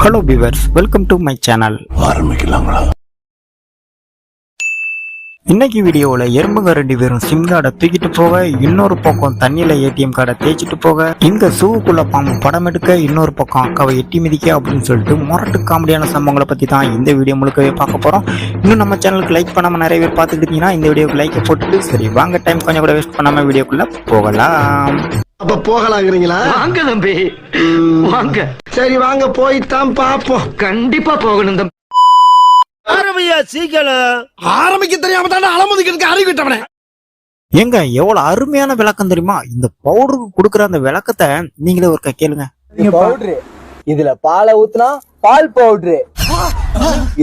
Hello viewers welcome to my channel ஆரம்பிக்கலாங்களா இன்னைக்கு வீடியோவில் எறும்புங்க ரெண்டு பேரும் சிம் கார்டை தூக்கிட்டு போக இன்னொரு பக்கம் தண்ணியில ஏடிஎம் கார்டை தேய்ச்சிட்டு போக இங்க சூவுக்குள்ள பாம்பு படம் எடுக்க இன்னொரு பக்கம் அக்காவை எட்டி மிதிக்க அப்படின்னு சொல்லிட்டு முரட்டு காமெடியான சம்பவங்களை பத்தி தான் இந்த வீடியோ முழுக்கவே பார்க்க போறோம். இன்னும் நம்ம சேனலுக்கு லைக் பண்ணாம நிறைய பேர் பார்த்துட்டு இருக்கீங்கன்னா இந்த வீடியோக்கு லைக் போட்டுட்டு சரி வாங்க டைம் கொஞ்சம் கூட வேஸ்ட் பண்ணாம வீடியோக்குள்ள போகலாம். அப்ப போகலாங்கிறீங்களா? வாங்க தம்பி. வாங்க. சரி வாங்க போய்தான் பாப்போம். கண்டிப்பா போகணும் தம்பி. ஆரம்பியா சீக்கிரம்? ஆரம்பிக்க தெரியாம தானே அலமுதிக்கிறதுக்கு அறிவிட்டவனே ஏங்க எவ்வளவு அருமையான விளக்கம் தெரியுமா? இந்த பவுடருக்கு கொடுக்குற அந்த விளக்கத்தை நீங்களே ஒருக்கா கேளுங்க. பவுடரு இதுல பாலை ஊத்துனா பால் பவுடரு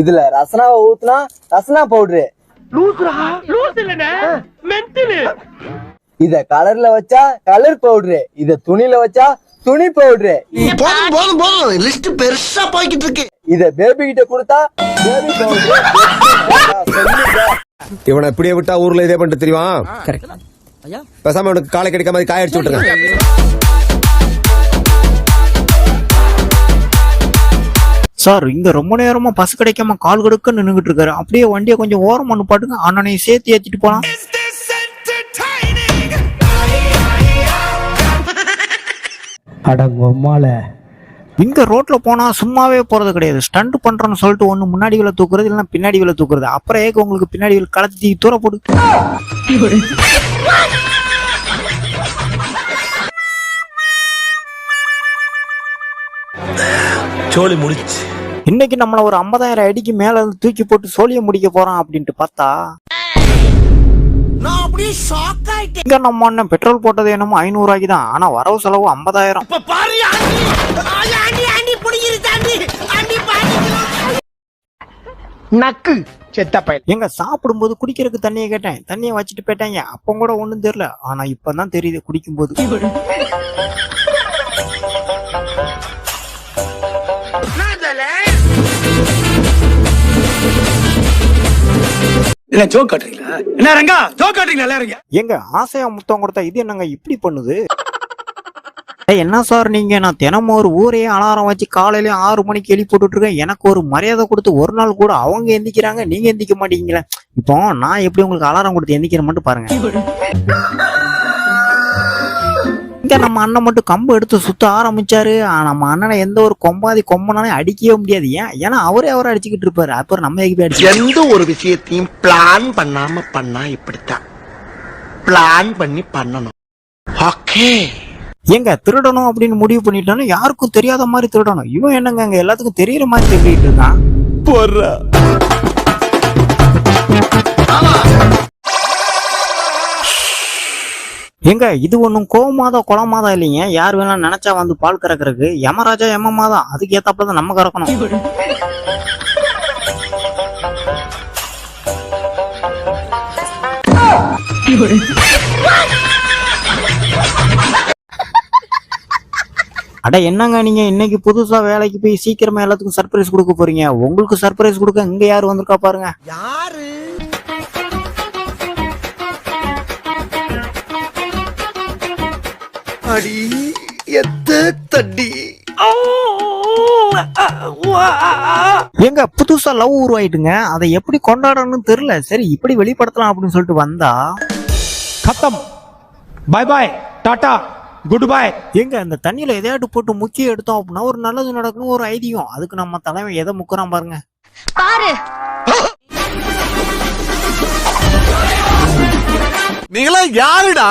இதுல ரசனாவை ஊத்துனா ரசனா பவுடரு இத கலர்ல வச்சா கலர் பவுடரு இத துணியில வச்சா துணி பவுடரு போதும் போதும் போதும். லிஸ்ட் பெருசா போய்கிட்டு இருக்கு. இத பேபி கிட்ட கொடுத்தா பேபி இவனை இப்படியே விட்டா ஊர்ல இதே பண்ணிட்டு தெரியுமா? பேசாம அவனுக்கு காலை கிடைக்காம காய அடிச்சு விட்டுருங்க. சார் இங்க ரொம்ப நேரமா பஸ் கிடைக்காம கால் கொடுக்க நின்னுகிட்டு இருக்காரு. அப்படியே வண்டியை கொஞ்சம் ஓரம் பண்ணு பாட்டுங்க. அண்ணனையும் சேர்த்து ஏத்திட்டு போலாம். இங்க ரோட்ல போனா சும்மாவே போறது கிடையாது. ஸ்டண்ட் பண்றோம்னு சொல்லிட்டு ஒண்ணு முன்னாடி வில தூக்குறது இல்லைன்னா பின்னாடி வில தூக்குறது. அப்புறம் ஏக உங்களுக்கு பின்னாடி வில கலத்தி தூர போடு. சோழி முடிச்சு. இன்னைக்கு நம்மள ஒரு 50000 அடிக்கு மேல தூக்கி போட்டு சோழிய முடிக்க போறான் அப்படின்ட்டு பார்த்தா நான் அப்படியே ஷாக் ஆயிட்டேன். இங்க நம்ம அண்ணன் பெட்ரோல் போட்டது என்னமோ ஐநூறு தான் ஆனா வரவு செலவு ஐம்பதாயிரம். இப்ப பாரு ஆண்டி ஆண்டி ஆண்டி புடிங்கிரு தாண்டி ஆண்டி பாடி நக்கு செத்த பையன் எங்க சாப்பிடும்போது குடிக்கிறதுக்கு தண்ணியை கேட்டேன். தண்ணியை வச்சுட்டு போயிட்டாங்க. அப்ப கூட ஒண்ணும் தெரியல. ஆனா இப்பதான் தெரியுது குடிக்கும்போது. என்ன ஜோக் காட்டுறீங்களா? என்ன ரங்கா ஜோக் காட்டுறீங்களா எங்க ஆசையா முத்தம் கொடுத்தா இது என்னங்க இப்படி பண்ணுது? என்ன சார் நீங்க? நான் தினமும் ஒரு ஊரையே அலாரம் வச்சு காலையில ஆறு மணிக்கு எழுப்பி போட்டுட்டு இருக்கேன் எனக்கு ஒரு மரியாதை கொடுத்து ஒரு நாள் கூட அவங்க எந்திக்கிறாங்க நீங்க எந்திக்க மாட்டீங்களே. இப்போ நான் எப்படி உங்களுக்கு அலாரம் கொடுத்து எந்திக்கிற மட்டும் பாருங்க. இங்க நம்ம அண்ணன் மட்டும் கம்பு எடுத்து சுத்த ஆரம்பிச்சாரு. ஆனா, நம்ம அண்ணனை எந்த ஒரு கொம்பாதி கொம்பனாலே அடிக்கவே முடியாது. ஏன்? ஏன்னா அவரே அவரை அடிச்சுக்கிட்டு இருப்பாரு. அப்புறம் நம்ம எதுக்கு போய் அடிச்சு எந்த ஒரு விஷயத்தையும் பிளான் பண்ணாம பண்ணா இப்படித்தான் பிளான் பண்ணி பண்ணணும். ஓகே ஏங்க திருடணும் அப்படின்னு முடிவு பண்ணிட்டோன்னா யாருக்கும் தெரியாத மாதிரி திருடணும். இவன் என்னங்க அங்க எல்லாத்துக்கும் தெரியற மாதிரி திருடிட்டு இருக்கான்? ஏங்க இது ஒன்றும் கோமாதா குளமாதா இல்லைங்க. யார் வேணாலும் நினைச்சா வந்து பால் கறக்குறதுக்கு யமராஜா யமமாதா அதுக்கு ஏத்தாப்புல தான் நம்ம கறக்கணும். அட என்னங்க நீங்க இன்னைக்கு புதுசா வேலைக்கு போய் சீக்கிரமா எல்லாத்துக்கும் சர்ப்ரைஸ் கொடுக்க போறீங்க? உங்களுக்கு சர்ப்ரைஸ் கொடுக்க இங்க யாரு வந்திருக்கா பாருங்க. யாரு? அடி எத்த தடி. எங்க புதுசா லவ் உருவாயிட்டுங்க. அதை எப்படி கொண்டாடணும்னு தெரியல. சரி இப்படி வெளிப்படுத்தலாம் அப்படின்னு சொல்லிட்டு வந்தா. கத்தம். பாய் பாய் டாடா குட் பாய் எங்க அந்த தண்ணியில எதையாட்டு போட்டு முக்கி எடுத்தோம் அப்படின்னா ஒரு நல்லது நடக்கணும் ஒரு ஐதீகம். அதுக்கு நம்ம தலைமை எதை முக்கிறான் பாருங்க. பாரு. நீங்களா யாருடா?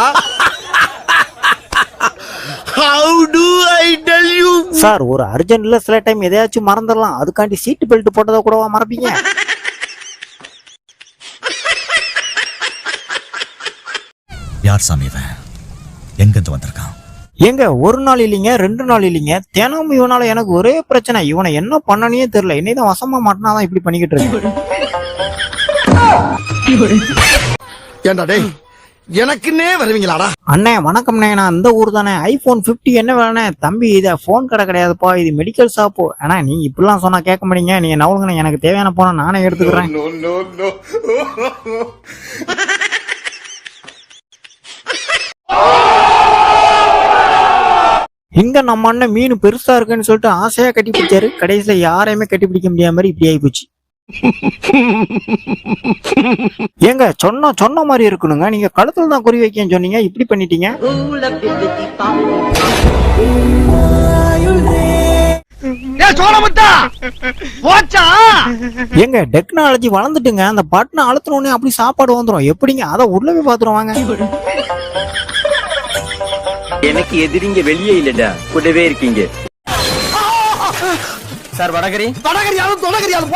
சார் ஒரு அர்ஜென்ட்ல சில டைம் எதையாச்சும் மறந்துடலாம். அதுக்காண்டி சீட்டு பெல்ட் போட்டதை கூடவா மறப்பீங்க? யார் சாமி இவன்? எங்கிருந்து வந்திருக்கான்? ஏங்க ஒரு நாள் இல்லைங்க ரெண்டு நாள் இல்லைங்க. தினமும் இவனால எனக்கு ஒரே பிரச்சனை. இவனை என்ன பண்ணனே தெரியல. என்னைதான் வசமா மாட்டினாதான் இப்படி பண்ணிக்கிட்டு இருக்கு ஏண்டா டேய்? எனக்குன்னே வருவீங்களாடா? அண்ணே வணக்கம்ண்ணே. நான் இந்த ஊர் தானே. ஐபோன் 50 என்ன வேணே தம்பி இது ஃபோன் கடை கிடையாதுப்பா. இது மெடிக்கல் ஷாப்பு அண்ணா நீ இப்படிலாம் சொன்னா கேட்க மாட்டீங்க. நீங்க நவலுங்கண்ணே எனக்கு தேவையான போனா நானே எடுத்துக்கிறேன். இங்க நம்ம அண்ணன் மீன் பெருசா இருக்குன்னு சொல்லிட்டு ஆசையா கட்டி பிடிச்சாரு கடைசியில யாரையுமே கட்டி பிடிக்க முடியாத மாதிரி இப்படி ஆகி போச்சு ஏங்க சொன்ன சொன்ன மாதிரி இருக்கணுங்க. நீங்க கழுத்துல தான் குறி வைக்கன்னு சொன்னீங்க. இப்படி பண்ணிட்டீங்க? ஏ சோழமுத்தா! போச்சா? ஏங்க டெக்னாலஜி வளர்ந்துட்டுங்க. அந்த பட்டனை அழுத்தின உடனே அப்படி சாப்பாடு வந்துரும். எப்படிங்க? அதை உள்ள போய் பாத்துருவாங்க எனக்கு எதிரிங்க வெளியே இல்லடா. கூடவே இருக்கீங்க. சார் வடகரி. வடகரியாலும் தொடகரியாலும்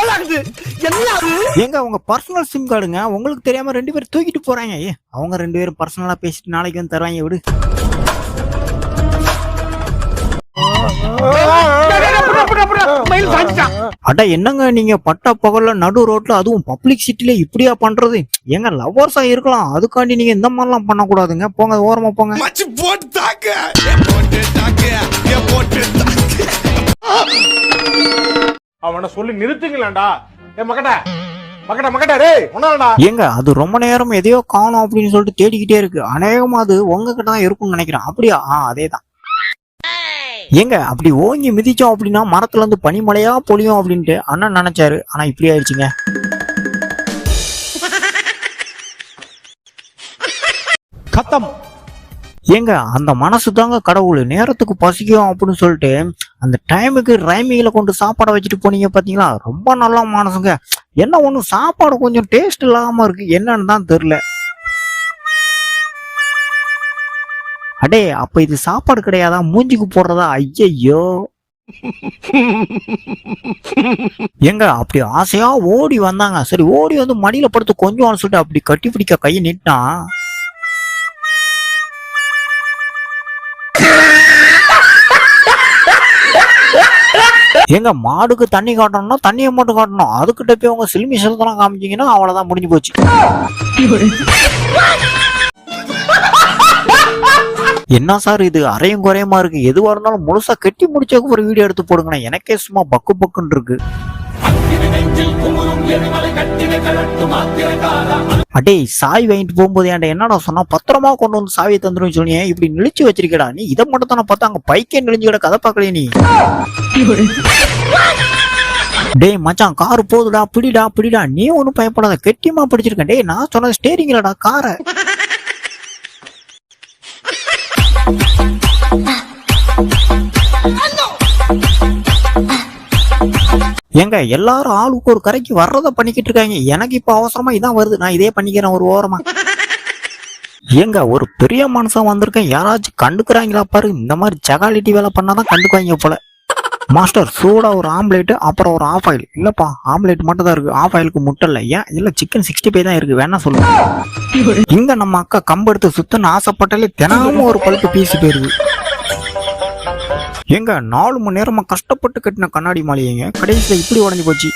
ஏங்க உங்க பர்சனல் சிம் கார்டுங்க உங்களுக்கு தெரியாம ரெண்டு பேரும் தூக்கிட்டு போறாங்க. ஏ அவங்க ரெண்டு பேரும் பர்சனலா பேசிட்டு நாளைக்கு வந்து தருவாங்க விடு. அட என்னங்க நீங்க பட்ட பகல்ல நடு ரோட்ல அதுவும் பப்ளிக் சிட்டில இப்படியா பண்றது? ஏங்க லவ்வர்ஸா இருக்கலாம். அதுக்காண்டி நீங்க இந்த மாதிரிலாம் பண்ணக்கூடாதுங்க. போங்க ஓரமா போங்க. அவனை சொல்லி நிறுத்துங்களேன்டா. ஏங்க அது ரொம்ப நேரம் எதையோ காணும் அப்படின்னு சொல்லிட்டு தேடிக்கிட்டே இருக்கு. அநேகமா அது உங்ககிட்ட தான் இருக்கும்னு நினைக்கிறேன். அப்படியா? ஆ அதே தான் ஏங்க அப்படி ஓங்கி மிதிச்சோம் அப்படின்னா மரத்துல இருந்து பனிமலையா பொழியும் அப்படின்ட்டு அண்ணன் நினைச்சாரு. ஆனா இப்படி ஆயிடுச்சுங்க. கத்தம். ஏங்க அந்த மனசு தாங்க கடவுள் நேரத்துக்கு பசிக்கும் அப்படின்னு சொல்லிட்டு அந்த டைமுக்கு ரைமிங்கில கொண்டு சாப்பாடை வச்சுட்டு போனீங்க பார்த்தீங்களா ரொம்ப நல்லா மனசுங்க. என்ன ஒன்றும் சாப்பாடு கொஞ்சம் டேஸ்ட் இல்லாமல் இருக்குது என்னன்னு தான் தெரியல. அடே அப்போ இது சாப்பாடு கிடையாதா? மூஞ்சிக்கு போடுறதா? ஐயையோ. எங்க அப்படி ஆசையா ஓடி வந்தாங்க. சரி ஓடி வந்து மடியில படுத்து கொஞ்சம் சொல்லிட்டு அப்படி கட்டி பிடிக்க கையை நிட்டான் எங்க மாடுக்கு தண்ணி காட்டணும்னா தண்ணியை மட்டும் காட்டணும். அதுக்கிட்ட போய் உங்க சிலுமி செலுத்தலாம் காமிச்சீங்கன்னா அவ்வளவுதான் முடிஞ்சு போச்சு. என்ன சார் இது? அரையும் குறையுமா இருக்கு? எதுவா இருந்தாலும் முழுசா கட்டி முடிச்சதுக்கு ஒரு வீடியோ எடுத்து போடுங்கண்ணா. எனக்கே சும்மா பக்கு பக்குன்னு இருக்கு. அடே சாய் வாங்கிட்டு போகும்போது ஏன்டா என்னடா சொன்னா பத்திரமா கொண்டு வந்து சாவியை தந்துடும் சொன்னியே இப்படி நிழிச்சு வச்சிருக்கடா. நீ இதை மட்டும் தானே பார்த்தா அங்க பைக்கே நெளிஞ்சு கிட கதை பார்க்கலையே நீ? டேய் மச்சான் கார் போகுதுடா பிடிடா பிடிடா. நீ ஒன்றும் பயப்படாத கெட்டியமா பிடிச்சிருக்கேன். டேய் நான் சொன்னது ஸ்டேரிங்லடா காரை. எங்க எல்லாரும் ஆளுக்கு ஒரு கரைக்கு வர்றத பண்ணிக்கிட்டு இருக்காங்க. எனக்கு இப்ப அவசரமா இதான் வருது. நான் இதே பண்ணிக்கிறேன் ஒரு ஓரமா. ஏங்க ஒரு பெரிய மனுஷன் வந்திருக்கேன். யாராச்சும் கண்டுக்கிறாங்களா பாரு. இந்த மாதிரி ஜகாலிட்டி வேலை பண்ணாதான் கண்டுக்குவாங்க போல. மாஸ்டர் சூடா ஒரு ஆம்லேட்டு அப்புறம் ஒரு ஆஃப் ஆயில் இல்லப்பா ஆம்லேட் மட்டும் தான் இருக்கு. ஆஃப் ஆயிலுக்கு முட்டை இல்லை. ஏன்? இல்ல சிக்கன் சிக்ஸ்டி ஃபைவ் தான் இருக்கு. வேணா சொல்லுங்க இங்க நம்ம அக்கா கம்பு எடுத்து சுத்தன்னு ஆசைப்பட்டாலே தினமும் ஒரு பழுப்பு பீஸ் போயிருது. ஏங்க நாலு மணி நேரமா கஷ்டப்பட்டு கட்டின கண்ணாடி மாளிகைங்க கடைசியில இப்படி உடஞ்சு போச்சு.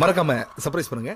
மறக்காம சர்ப்ரைஸ் பண்ணுங்க.